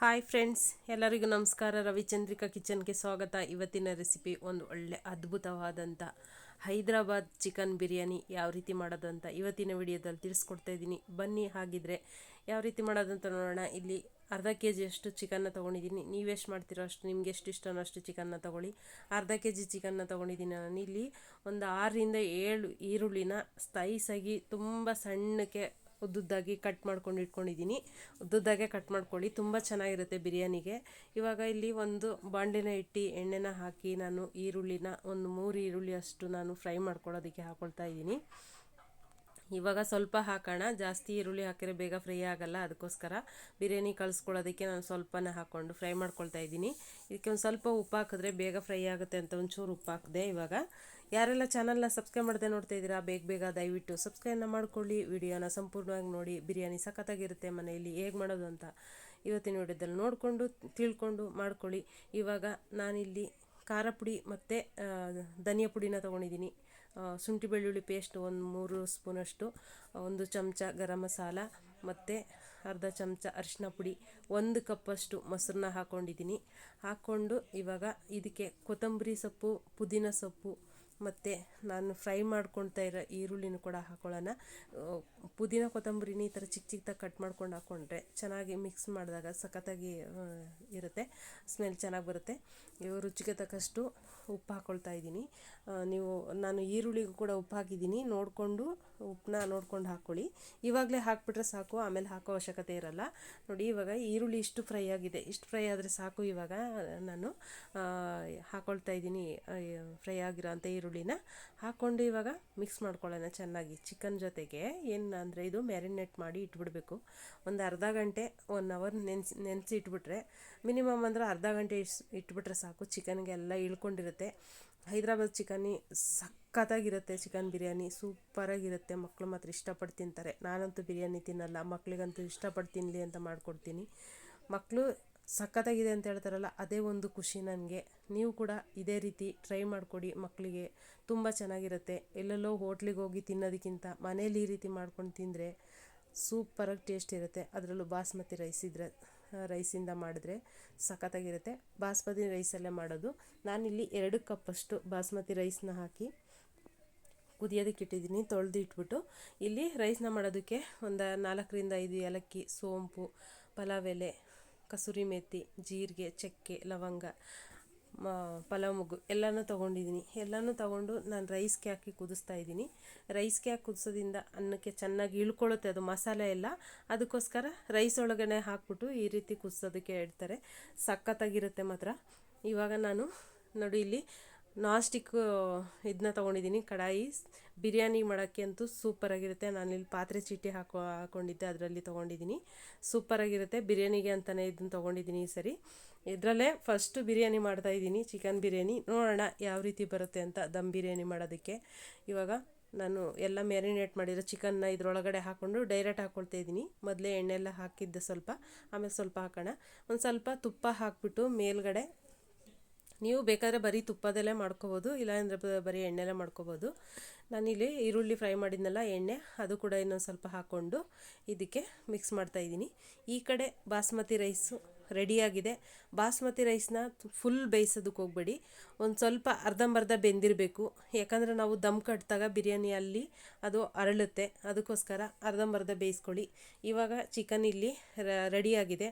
Hi friends, ಎಲ್ಲರಿಗೂ ನಮಸ್ಕಾರ. ರವಿಚಂದ್ರಿಕಾ ಕಿಚನ್ಗೆ ಸ್ವಾಗತ. ಇವತ್ತಿನ ರೆಸಿಪಿ ಒಂದು ಒಳ್ಳೆ ಅದ್ಭುತವಾದಂಥ ಹೈದರಾಬಾದ್ ಚಿಕನ್ ಬಿರಿಯಾನಿ ಯಾವ ರೀತಿ ಮಾಡೋದು ಅಂತ ಇವತ್ತಿನ ವಿಡಿಯೋದಲ್ಲಿ ತಿಳಿಸ್ಕೊಡ್ತಾ ಇದ್ದೀನಿ. ಬನ್ನಿ, ಹಾಗಿದ್ರೆ ಯಾವ ರೀತಿ ಮಾಡೋದಂತ ನೋಡೋಣ. ಇಲ್ಲಿ ಅರ್ಧ ಕೆ ಜಿಯಷ್ಟು ಚಿಕನ್ನ ತೊಗೊಂಡಿದ್ದೀನಿ. ನೀವು ಎಷ್ಟು ಮಾಡ್ತೀರೋ ಅಷ್ಟು, ನಿಮ್ಗೆ ಎಷ್ಟು ಇಷ್ಟನೋ ಅಷ್ಟು ಚಿಕನ್ನ ತೊಗೊಳ್ಳಿ. ಅರ್ಧ ಕೆ ಜಿ ಚಿಕನ್ನ ತೊಗೊಂಡಿದ್ದೀನಿ ನಾನು ಇಲ್ಲಿ ಒಂದು ಆರರಿಂದ ಏಳು ಈರುಳ್ಳಿನ ಸ್ಲೈಸಾಗಿ ತುಂಬ ಸಣ್ಣಕ್ಕೆ ಉದ್ದುದ್ದಾಗಿ ಕಟ್ ಮಾಡ್ಕೊಂಡು ಇಟ್ಕೊಂಡಿದ್ದೀನಿ. ಉದ್ದುದ್ದಾಗೆ ಕಟ್ ಮಾಡ್ಕೊಳ್ಳಿ. ತುಂಬ ಚೆನ್ನಾಗಿರುತ್ತೆ ಬಿರಿಯಾನಿಗೆ. ಇವಾಗ ಇಲ್ಲಿ ಒಂದು ಬಾಂಡೆನ ಇಟ್ಟು ಎಣ್ಣೆನ ಹಾಕಿ ನಾನು ಈರುಳ್ಳಿನ ಒಂದು ಮೂರು ಈರುಳ್ಳಿ ಅಷ್ಟು ನಾನು ಫ್ರೈ ಮಾಡ್ಕೊಳ್ಳೋದಕ್ಕೆ ಹಾಕ್ಕೊಳ್ತಾ ಇದ್ದೀನಿ. ಇವಾಗ ಸ್ವಲ್ಪ ಹಾಕೋಣ. ಜಾಸ್ತಿ ಈರುಳ್ಳಿ ಹಾಕಿದ್ರೆ ಬೇಗ ಫ್ರೈ ಆಗಲ್ಲ. ಅದಕ್ಕೋಸ್ಕರ ಬಿರಿಯಾನಿ ಕಳಿಸ್ಕೊಳ್ಳೋದಕ್ಕೆ ನಾನು ಸ್ವಲ್ಪನೇ ಹಾಕ್ಕೊಂಡು ಫ್ರೈ ಮಾಡ್ಕೊಳ್ತಾ ಇದ್ದೀನಿ. ಇದಕ್ಕೆ ಒಂದು ಸ್ವಲ್ಪ ಉಪ್ಪು ಹಾಕಿದ್ರೆ ಬೇಗ ಫ್ರೈ ಆಗುತ್ತೆ ಅಂತ ಒಂಚೂರು ಉಪ್ಪು ಹಾಕಿದೆ ಇವಾಗ. ಯಾರೆಲ್ಲ ಚಾನಲ್ನ ಸಬ್ಸ್ಕ್ರೈಬ್ ಮಾಡದೆ ನೋಡ್ತಾ ಇದ್ದೀರಾ, ಬೇಗ ಬೇಗ ದಯವಿಟ್ಟು ಸಬ್ಸ್ಕ್ರೈಬ್ನ ಮಾಡ್ಕೊಳ್ಳಿ. ವಿಡಿಯೋನ ಸಂಪೂರ್ಣವಾಗಿ ನೋಡಿ, ಬಿರಿಯಾನಿ ಸಖತ್ತಾಗಿರುತ್ತೆ ಮನೆಯಲ್ಲಿ, ಹೇಗೆ ಮಾಡೋದು ಅಂತ ಇವತ್ತಿನ ವಿಡಿಯೋದಲ್ಲಿ ನೋಡಿಕೊಂಡು, ತಿಳ್ಕೊಂಡು ಮಾಡ್ಕೊಳ್ಳಿ. ಇವಾಗ ನಾನಿಲ್ಲಿ ಖಾರ ಪುಡಿ ಮತ್ತು ಧನಿಯಾ ಪುಡಿನ ತೊಗೊಂಡಿದ್ದೀನಿ. ಶುಂಠಿ ಬೆಳ್ಳುಳ್ಳಿ ಪೇಸ್ಟ್ ಒಂದು ಮೂರು ಸ್ಪೂನಷ್ಟು ಒಂದು ಚಮಚ ಗರಂ ಮಸಾಲ ಮತ್ತು ಅರ್ಧ ಚಮಚ ಅರಿಶಿನ ಪುಡಿ, ಒಂದು ಕಪ್ಪಷ್ಟು ಮೊಸರನ್ನ ಹಾಕ್ಕೊಂಡಿದ್ದೀನಿ ಹಾಕ್ಕೊಂಡು ಇವಾಗ ಇದಕ್ಕೆ ಕೊತ್ತಂಬರಿ ಸೊಪ್ಪು, ಪುದೀನ ಸೊಪ್ಪು ಮತ್ತು ನಾನು ಫ್ರೈ ಮಾಡ್ಕೊಳ್ತಾ ಇರೋ ಈರುಳ್ಳಿನೂ ಕೂಡ ಹಾಕೊಳ್ಳೋಣ. ಪುದೀನ, ಕೊತ್ತಂಬರಿನ ಈ ಥರ ಚಿಕ್ಕ ಚಿಕ್ಕದಾಗಿ ಕಟ್ ಮಾಡ್ಕೊಂಡು ಹಾಕ್ಕೊಂಡ್ರೆ ಚೆನ್ನಾಗಿ ಮಿಕ್ಸ್ ಮಾಡಿದಾಗ ಸಖತ್ತಾಗಿ ಇರುತ್ತೆ. ಸ್ಮೆಲ್ ಚೆನ್ನಾಗಿ ಬರುತ್ತೆ. ಇವು ರುಚಿಗೆ ತಕ್ಕಷ್ಟು ಉಪ್ಪು ಹಾಕ್ಕೊಳ್ತಾ ಇದ್ದೀನಿ. ನೀವು, ನಾನು ಈರುಳ್ಳಿಗೂ ಕೂಡ ಉಪ್ಪು ಹಾಕಿದ್ದೀನಿ. ನೋಡಿಕೊಂಡು, ಉಪ್ಪನ್ನ ನೋಡ್ಕೊಂಡು ಹಾಕ್ಕೊಳ್ಳಿ ಇವಾಗಲೇ ಹಾಕ್ಬಿಟ್ರೆ ಸಾಕು, ಆಮೇಲೆ ಹಾಕೋ ಅವಶ್ಯಕತೆ ಇರಲ್ಲ. ನೋಡಿ, ಇವಾಗ ಈರುಳ್ಳಿ ಇಷ್ಟು ಫ್ರೈ ಆಗಿದೆ. ಇಷ್ಟು ಫ್ರೈ ಆದರೆ ಸಾಕು ಇವಾಗ ನಾನು. ಹಾಕ್ಕೊಳ್ತಾ ಇದ್ದೀನಿ ಫ್ರೈ ಆಗಿರೋ ಅಂಥ ಈರುಳ್ಳಿನ ಹಾಕ್ಕೊಂಡು ಇವಾಗ ಮಿಕ್ಸ್ ಮಾಡ್ಕೊಳ್ಳೋಣ ಚೆನ್ನಾಗಿ ಚಿಕನ್ ಜೊತೆಗೆ. ಏನು ಅಂದರೆ ಇದು ಮ್ಯಾರಿನೇಟ್ ಮಾಡಿ ಇಟ್ಬಿಡಬೇಕು. ಒಂದು ಅರ್ಧ ಗಂಟೆ ಒನ್ ಅವರ್ ನೆನೆಸಿ ನೆನೆಸಿ ಇಟ್ಬಿಟ್ರೆ ಮಿನಿಮಮ್ ಅಂದರೆ ಅರ್ಧ ಗಂಟೆ ಇಟ್ಬಿಟ್ರೆ ಸಾಕು. ಚಿಕನ್ಗೆಲ್ಲ ಇಳ್ಕೊಂಡಿರುತ್ತೆ. ಹೈದ್ರಾಬಾದ್ ಚಿಕನ್ನಿ ಸಖತ್ತಾಗಿರುತ್ತೆ ಚಿಕನ್ ಬಿರಿಯಾನಿ. ಸೂಪರಾಗಿರುತ್ತೆ. ಮಕ್ಕಳು ಮಾತ್ರ ಇಷ್ಟಪಟ್ಟು ತಿಂತಾರೆ. ನಾನಂತೂ ಬಿರಿಯಾನಿ ತಿನ್ನಲ್ಲ. ಮಕ್ಕಳಿಗಂತೂ ಇಷ್ಟಪಟ್ಟು ತಿನ್ನಲಿ ಅಂತ ಮಾಡಿಕೊಡ್ತೀನಿ. ಮಕ್ಕಳು ಸಖತ್ತಾಗಿದೆ ಅಂತ ಹೇಳ್ತಾರಲ್ಲ, ಅದೇ ಒಂದು ಖುಷಿ ನನಗೆ. ನೀವು ಕೂಡ ಇದೇ ರೀತಿ ಟ್ರೈ ಮಾಡಿಕೊಡಿ ಮಕ್ಕಳಿಗೆ ತುಂಬ ಚೆನ್ನಾಗಿರುತ್ತೆ. ಎಲ್ಲೆಲ್ಲೋ ಹೋಟ್ಲಿಗೆ ಹೋಗಿ ತಿನ್ನೋದಕ್ಕಿಂತ ಮನೇಲಿ ಈ ರೀತಿ ಮಾಡ್ಕೊಂಡು ತಿಂದರೆ ಸೂಪರಾಗಿ ಟೇಸ್ಟ್ ಇರುತ್ತೆ. ಅದರಲ್ಲೂ ಬಾಸ್ಮತಿ ರೈಸ್ ಇದ್ದರೆ ರೈಸಿಂದ ಮಾಡಿದ್ರೆ ಸಖತ್ತಾಗಿರುತ್ತೆ. ಬಾಸ್ಮತಿ ರೈಸಲ್ಲೇ ಮಾಡೋದು. ನಾನಿಲ್ಲಿ ಎರಡು ಕಪ್ಪಷ್ಟು ಬಾಸ್ಮತಿ ರೈಸ್ನ ಹಾಕಿ ಕುದಿಯೋದಕ್ಕೆ ಇಟ್ಟಿದ್ದೀನಿ, ತೊಳೆದು ಇಟ್ಬಿಟ್ಟು. ಇಲ್ಲಿ ರೈಸ್ನ ಮಾಡೋದಕ್ಕೆ ಒಂದು ನಾಲ್ಕರಿಂದ ಐದು ಏಲಕ್ಕಿ, ಸೋಂಪು, ಪಲಾವ್ ಎಲೆ ಕಸೂರಿ ಮೇಥಿ ಜೀರಿಗೆ, ಚಕ್ಕೆ, ಲವಂಗ ಪಲಾವ್ ಮೊಗ್ಗು ಎಲ್ಲನೂ ತೊಗೊಂಡಿದ್ದೀನಿ. ಎಲ್ಲನೂ ತೊಗೊಂಡು ನಾನು ರೈಸ್ಗೆ ಹಾಕಿ ಕುದಿಸ್ತಾ ಇದ್ದೀನಿ. ರೈಸ್ಗೆ ಹಾಕಿ ಕುದಿಸೋದ್ರಿಂದ ಅನ್ನಕ್ಕೆ ಚೆನ್ನಾಗಿ ಇಳ್ಕೊಳ್ಳುತ್ತೆ ಅದು ಮಸಾಲೆ ಎಲ್ಲ. ಅದಕ್ಕೋಸ್ಕರ ರೈಸ್ ಒಳಗಡೆ ಹಾಕ್ಬಿಟ್ಟು ಈ ರೀತಿ ಕುದಿಸೋದಕ್ಕೆ ಇಡ್ತಾರೆ ಸಖತ್ತಾಗಿರುತ್ತೆ ಮಾತ್ರ. ಇವಾಗ ನಾನು, ನೋಡಿ ಇಲ್ಲಿ ನಾನ್ ಇದನ್ನ ತೊಗೊಂಡಿದ್ದೀನಿ ಕಡಾಯಿ ಬಿರಿಯಾನಿ ಮಾಡೋಕ್ಕೆ ಅಂತೂ ಸೂಪರಾಗಿರುತ್ತೆ ನಾನಿಲ್ಲಿ ಪಾತ್ರೆ ಚೀಟಿ ಹಾಕೋ, ಹಾಕೊಂಡಿದ್ದೆ, ಅದರಲ್ಲಿ ತೊಗೊಂಡಿದ್ದೀನಿ ಸೂಪರಾಗಿರುತ್ತೆ ಬಿರಿಯಾನಿಗೆ ಅಂತಲೇ ಇದನ್ನ ತೊಗೊಂಡಿದ್ದೀನಿ ಈ ಸರಿ. ಇದರಲ್ಲೇ ಫಸ್ಟು ಬಿರಿಯಾನಿ ಮಾಡ್ತಾಯಿದ್ದೀನಿ ಚಿಕನ್ ಬಿರಿಯಾನಿ. ನೋಡೋಣ ಯಾವ ರೀತಿ ಬರುತ್ತೆ ಅಂತ ದಮ್ ಬಿರಿಯಾನಿ ಮಾಡೋದಕ್ಕೆ. ಇವಾಗ ನಾನು ಎಲ್ಲ ಮ್ಯಾರಿನೇಟ್ ಮಾಡಿರೋ ಚಿಕನ್ನ ಇದರೊಳಗಡೆ ಹಾಕ್ಕೊಂಡು ಡೈರೆಕ್ಟ್ ಹಾಕ್ಕೊಳ್ತಾ ಇದ್ದೀನಿ ಮೊದಲೇ ಎಣ್ಣೆಲ್ಲ ಹಾಕಿದ್ದೆ ಸ್ವಲ್ಪ. ಆಮೇಲೆ ಸ್ವಲ್ಪ ಹಾಕೋಣ. ಒಂದು ಸ್ವಲ್ಪ ತುಪ್ಪ ಹಾಕ್ಬಿಟ್ಟು ಮೇಲ್ಗಡೆ ನೀವು ಬೇಕಾದರೆ ಬರೀ ತುಪ್ಪದಲ್ಲೇ ಮಾಡ್ಕೋಬೋದು, ಇಲ್ಲಾಂದರೆ ಬರೀ ಎಣ್ಣೆಲೆ ಮಾಡ್ಕೋಬೋದು. ನಾನಿಲ್ಲಿ ಈರುಳ್ಳಿ ಫ್ರೈ ಮಾಡಿದ್ನಲ್ಲ, ಎಣ್ಣೆ, ಅದು ಕೂಡ ಇನ್ನೊಂದು ಸ್ವಲ್ಪ ಹಾಕ್ಕೊಂಡು ಇದಕ್ಕೆ ಮಿಕ್ಸ್ ಮಾಡ್ತಾಯಿದ್ದೀನಿ ಈ ಕಡೆ ಬಾಸ್ಮತಿ ರೈಸು ರೆಡಿಯಾಗಿದೆ. ಬಾಸ್ಮತಿ ರೈಸ್ನ ಫುಲ್ ಬೇಯಿಸೋದಕ್ಕೆ ಹೋಗಬೇಡಿ. ಒಂದು ಸ್ವಲ್ಪ ಅರ್ಧಂಬರ್ಧ ಬೆಂದಿರಬೇಕು. ಯಾಕಂದರೆ ನಾವು ದಮ್ ಕಟ್ಟಿದಾಗ ಬಿರಿಯಾನಿ ಅಲ್ಲಿ ಅದು ಅರಳುತ್ತೆ. ಅದಕ್ಕೋಸ್ಕರ ಅರ್ಧಂಬರ್ಧ ಬೇಯಿಸ್ಕೊಳ್ಳಿ. ಇವಾಗ ಚಿಕನ್ ಇಲ್ಲಿ ರೆಡಿಯಾಗಿದೆ.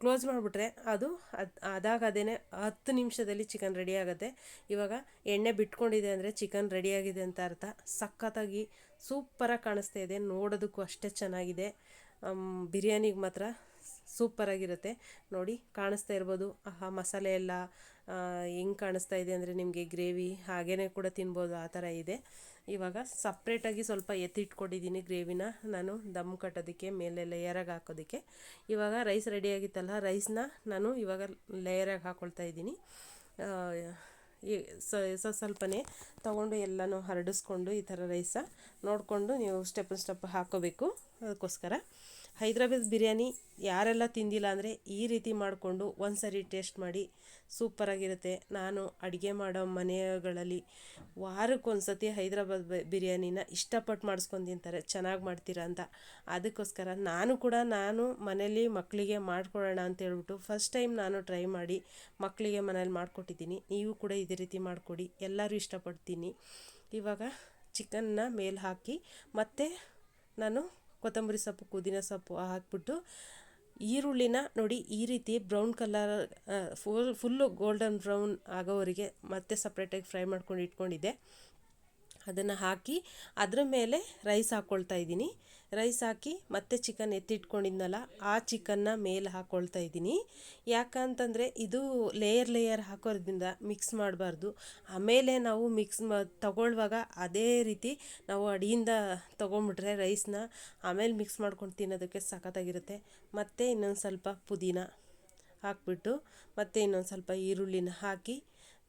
ಕ್ಲೋಸ್ ಮಾಡಿಬಿಟ್ರೆ ಅದು ಅದು ಅದಾಗದೇ ಹತ್ತು ನಿಮಿಷದಲ್ಲಿ ಚಿಕನ್ ರೆಡಿ ಆಗುತ್ತೆ. ಇವಾಗ ಎಣ್ಣೆ ಬಿಟ್ಕೊಂಡಿದೆ ಅಂದರೆ ಚಿಕನ್ ರೆಡಿಯಾಗಿದೆ ಅಂತ ಅರ್ಥ. ಸಖತ್ತಾಗಿ ಸೂಪರಾಗಿ ಕಾಣಿಸ್ತಾ ಇದೆ. ನೋಡೋದಕ್ಕೂ ಅಷ್ಟೇ ಚೆನ್ನಾಗಿದೆ. ಬಿರಿಯಾನಿಗೆ ಮಾತ್ರ ಸೂಪರಾಗಿರುತ್ತೆ. ನೋಡಿ, ಕಾಣಿಸ್ತಾ ಇರ್ಬೋದು. ಆ ಮಸಾಲೆ ಎಲ್ಲ ಹೆಂಗೆ ಕಾಣಿಸ್ತಾ ಇದೆ ಅಂದರೆ ನಿಮಗೆ ಗ್ರೇವಿ ಹಾಗೇ ಕೂಡ ತಿನ್ಬೋದು, ಆ ಥರ ಇದೆ. ಇವಾಗ ಸಪ್ರೇಟಾಗಿ ಸ್ವಲ್ಪ ಎತ್ತಿಟ್ಕೊಂಡಿದ್ದೀನಿ ಗ್ರೇವಿನ. ನಾನು ದಮ್ ಕಟ್ಟೋದಕ್ಕೆ, ಮೇಲೆ ಲೇಯರಾಗಿ ಹಾಕೋದಕ್ಕೆ. ಇವಾಗ ರೈಸ್ ರೆಡಿಯಾಗಿತ್ತಲ್ಲ ರೈಸ್ನ ನಾನು ಇವಾಗ ಲೇಯರಾಗಿ ಹಾಕ್ಕೊಳ್ತಾ ಇದ್ದೀನಿ. ಸ ಸ್ವಲ್ಪನೇ ತೊಗೊಂಡು ಎಲ್ಲನೂ ಹರಡಿಸ್ಕೊಂಡು ಈ ಥರ ರೈಸ ನೋಡಿಕೊಂಡು ನೀವು ಸ್ಟೆಪ್ ಸ್ಟೆಪ್ ಹಾಕೋಬೇಕು. ಅದಕ್ಕೋಸ್ಕರ ಹೈದ್ರಾಬಾದ್ ಬಿರಿಯಾನಿ ಯಾರೆಲ್ಲ ತಿಂದಿಲ್ಲ ಅಂದರೆ ಈ ರೀತಿ ಮಾಡಿಕೊಂಡು ಒಂದು ಸರಿ ಟೇಸ್ಟ್ ಮಾಡಿ ಸೂಪರಾಗಿರುತ್ತೆ. ನಾನು ಅಡುಗೆ ಮಾಡೋ ಮನೆಗಳಲ್ಲಿ ವಾರಕ್ಕೊಂದು ಸತಿ ಹೈದ್ರಾಬಾದ್ ಬಿರಿಯಾನಿನ ಇಷ್ಟಪಟ್ಟು ಮಾಡಿಸ್ಕೊಂಡು ತಿಂತಾರೆ. ಚೆನ್ನಾಗಿ ಮಾಡ್ತೀರಾ ಅಂತ. ಅದಕ್ಕೋಸ್ಕರ ನಾನು ಕೂಡ ನಾನು ಮನೇಲಿ ಮಕ್ಕಳಿಗೆ ಮಾಡ್ಕೊಡೋಣ ಅಂತ ಹೇಳ್ಬಿಟ್ಟು ಫಸ್ಟ್ ಟೈಮ್ ನಾನು ಟ್ರೈ ಮಾಡಿ ಮಕ್ಕಳಿಗೆ ಮನೇಲಿ ಮಾಡಿಕೊಟ್ಟಿದ್ದೀನಿ. ನೀವು ಕೂಡ ಇದೇ ರೀತಿ ಮಾಡಿಕೊಡಿ. ಎಲ್ಲರೂ ಇಷ್ಟಪಡ್ತೀನಿ. ಇವಾಗ ಚಿಕನ್ನ ಮೇಲೆ ಹಾಕಿ ಮತ್ತು ನಾನು ಕೊತ್ತಂಬರಿ ಸೊಪ್ಪು, ಪುದೀನ ಸೊಪ್ಪು ಹಾಕ್ಬಿಟ್ಟು ಈರುಳ್ಳಿನ ನೋಡಿ ಈ ರೀತಿ brown colour full full golden brown ಆಗೋವರೆಗೆ ಮತ್ತೆ ಸಪ್ರೇಟಾಗಿ ಫ್ರೈ ಮಾಡ್ಕೊಂಡು ಇಟ್ಕೊಂಡಿದ್ದೆ. ಅದನ್ನು ಹಾಕಿ ಅದ್ರ ಮೇಲೆ ರೈಸ್ ಹಾಕ್ಕೊಳ್ತಾ ಇದ್ದೀನಿ. ರೈಸ್ ಹಾಕಿ ಮತ್ತೆ ಚಿಕನ್ ಎತ್ತಿಟ್ಕೊಂಡಿದ್ನಲ್ಲ, ಆ ಚಿಕನ್ನ ಮೇಲೆ ಹಾಕ್ಕೊಳ್ತಾ ಇದ್ದೀನಿ. ಯಾಕಂತಂದರೆ ಇದು ಲೇಯರ್ ಲೇಯರ್ ಹಾಕೋದ್ರಿಂದ ಮಿಕ್ಸ್ ಮಾಡಬಾರ್ದು. ಆಮೇಲೆ ನಾವು ಮಿಕ್ಸ್ ಮ ತಗೊಳ್ಳುವಾಗ ಅದೇ ರೀತಿ ನಾವು ಅಡಿಯಿಂದ ತೊಗೊಂಬಿಟ್ರೆ ರೈಸ್ನ ಆಮೇಲೆ ಮಿಕ್ಸ್ ಮಾಡ್ಕೊಂಡು ತಿನ್ನೋದಕ್ಕೆ ಸಖತ್ತಾಗಿರುತ್ತೆ. ಮತ್ತು ಇನ್ನೊಂದು ಸ್ವಲ್ಪ ಪುದೀನ ಹಾಕ್ಬಿಟ್ಟು, ಮತ್ತು ಇನ್ನೊಂದು ಸ್ವಲ್ಪ ಈರುಳ್ಳಿನ ಹಾಕಿ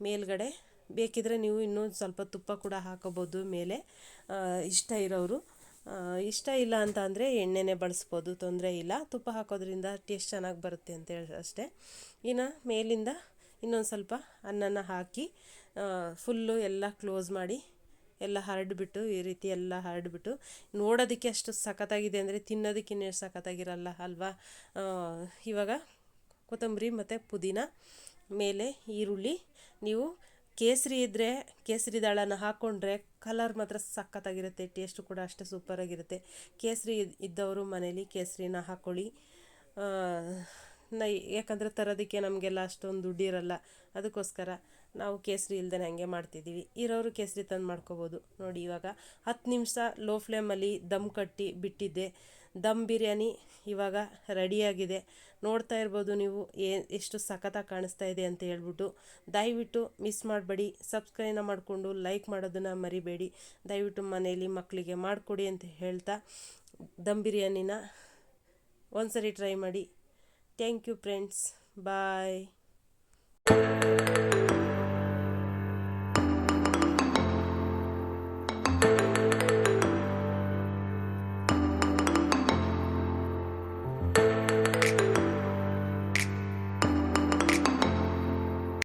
ಮೇಲ್ಗಡೆ ಬೇಕಿದ್ರೆ ನೀವು ಇನ್ನೂ ಸ್ವಲ್ಪ ತುಪ್ಪ ಕೂಡ ಹಾಕೋಬೋದು ಮೇಲೆ. ಇಷ್ಟ ಇರೋರು ಇಷ್ಟ ಇಲ್ಲ ಅಂತ ಅಂದರೆ ಎಣ್ಣೆನೇ ಬಳಸ್ಬೋದು, ತೊಂದರೆ ಇಲ್ಲ. ತುಪ್ಪ ಹಾಕೋದ್ರಿಂದ ಟೇಸ್ಟ್ ಚೆನ್ನಾಗಿ ಬರುತ್ತೆ ಅಂತ ಹೇಳಿ ಅಷ್ಟೇ. ಇನ್ನು ಮೇಲಿಂದ ಇನ್ನೊಂದು ಸ್ವಲ್ಪ ಅನ್ನನ ಹಾಕಿ ಫುಲ್ಲು ಎಲ್ಲ ಕ್ಲೋಸ್ ಮಾಡಿ, ಎಲ್ಲ ಹರಡಿಬಿಟ್ಟು, ಈ ರೀತಿ ಎಲ್ಲ ಹರಡಿಬಿಟ್ಟು, ನೋಡೋದಕ್ಕೆ ಅಷ್ಟು ಸಖತ್ತಾಗಿದೆ ಅಂದರೆ ತಿನ್ನೋದಕ್ಕಿನ್ನೂ ಸಖತ್ತಾಗಿರಲ್ಲ ಅಲ್ವಾ? ಇವಾಗ ಕೊತ್ತಂಬರಿ ಮತ್ತು ಪುದೀನ, ಮೇಲೆ ಈರುಳ್ಳಿ, ನೀವು ಕೇಸರಿ ಇದ್ದರೆ ಕೇಸರಿ ದಾಳನ ಹಾಕ್ಕೊಂಡ್ರೆ ಕಲರ್ ಮಾತ್ರ ಸಖತ್ತಾಗಿರುತ್ತೆ ಟೇಸ್ಟು ಕೂಡ ಅಷ್ಟೇ ಸೂಪರಾಗಿರುತ್ತೆ ಕೇಸರಿ ಇದ್ದವರು ಮನೇಲಿ ಕೇಸರಿನ ಹಾಕ್ಕೊಳ್ಳಿ ನೈ, ಯಾಕಂದರೆ ತರೋದಕ್ಕೆ ನಮಗೆಲ್ಲ ಅಷ್ಟೊಂದು ದುಡ್ಡಿರಲ್ಲ ಅದಕ್ಕೋಸ್ಕರ ನಾವು ಕೇಸರಿ ಇಲ್ದೇ ಹಂಗೆ ಮಾಡ್ತಿದ್ದೀವಿ. ಇರೋರು ಕೇಸರಿ ತಂದು ಮಾಡ್ಕೋಬೋದು. ನೋಡಿ ಇವಾಗ ಹತ್ತು ನಿಮಿಷ ಲೋ ಫ್ಲೇಮಲ್ಲಿ ದಮ್ ಕಟ್ಟಿ ಬಿಟ್ಟಿದ್ದೆ. ದಮ್ ಬಿರಿಯಾನಿ ಇವಾಗ ರೆಡಿಯಾಗಿದೆ. ನೋಡ್ತಾ ಇರ್ಬೋದು ನೀವು ಏ, ಎಷ್ಟು ಸಖತ್ತಾಗಿ ಕಾಣಿಸ್ತಾ ಇದೆ ಅಂತ ಹೇಳ್ಬಿಟ್ಟು. ದಯವಿಟ್ಟು ಮಿಸ್ ಮಾಡಬೇಡಿ. ಸಬ್ಸ್ಕ್ರೈಬ್ನ ಮಾಡಿಕೊಂಡು ಲೈಕ್ ಮಾಡೋದನ್ನು ಮರಿಬೇಡಿ. ದಯವಿಟ್ಟು ಮನೆಯಲ್ಲಿ ಮಕ್ಕಳಿಗೆ ಮಾಡಿಕೊಡಿ ಅಂತ ಹೇಳ್ತಾ ದಮ್ ಬಿರಿಯಾನಿನ ಒಂದ್ಸರಿ ಟ್ರೈ ಮಾಡಿ. Thank you friends. ಬಾಯ್.